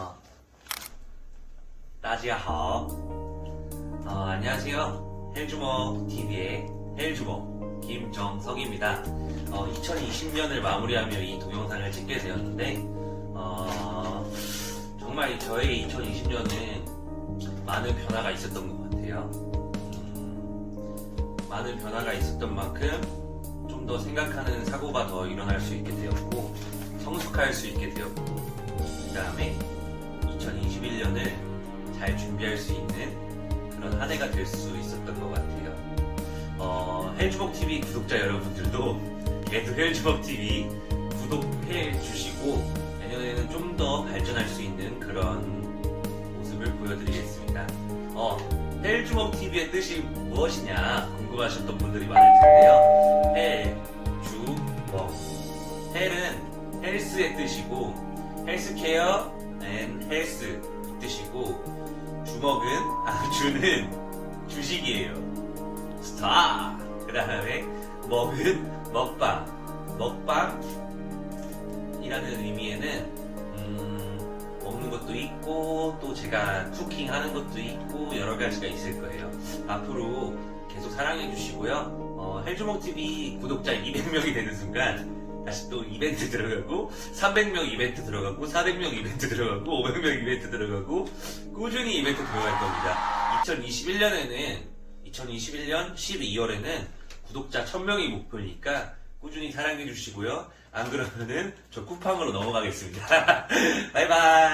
어. 따지야하오. 어, 안녕하세요. 헬주먹 TV의 헬주먹 김정석입니다. 어, 2020년을 마무리하며 이 동영상을 찍게 되었는데, 어, 정말 저의 2020년은 많은 변화가 있었던 것 같아요. 음, 많은 변화가 있었던 만큼 좀 더 생각하는 사고가 더 일어날 수 있게 되었고, 성숙할 수 있게 되었고, 그 다음에 2021년을 잘 준비할 수 있는 그런 한 해가 될 수 있었던 것 같아요. 어, 헬주먹TV 구독자 여러분들도 계속 헬주먹TV 구독해 주시고 내년에는 좀 더 발전할 수 있는 그런 모습을 보여드리겠습니다. 어, 헬주먹TV의 뜻이 무엇이냐 궁금하셨던 분들이 많을 텐데요. 헬, 주, 먹. 헬은 헬스의 뜻이고 헬스케어 앤 헬스 이 뜻이고 주먹은 아 주는 주식이에요. 스타. 그 다음에 먹은 먹방. 먹방이라는 의미에는 음, 먹는 것도 있고 또 제가 쿠킹하는 것도 있고 여러 가지가 있을 거예요. 앞으로 계속 사랑해 주시고요. 어, 헬주먹 TV 구독자 200명이 되는 순간 다시 또 이벤트 들어가고 300명 이벤트 들어가고 400명 이벤트 들어가고 500명 이벤트 들어가고 꾸준히 이벤트 들어갈 겁니다. 2021년에는 2021년 12월에는 구독자 1000명이 목표니까 꾸준히 사랑해 주시고요. 안 그러면은 저 쿠팡으로 넘어가겠습니다. 바이바이.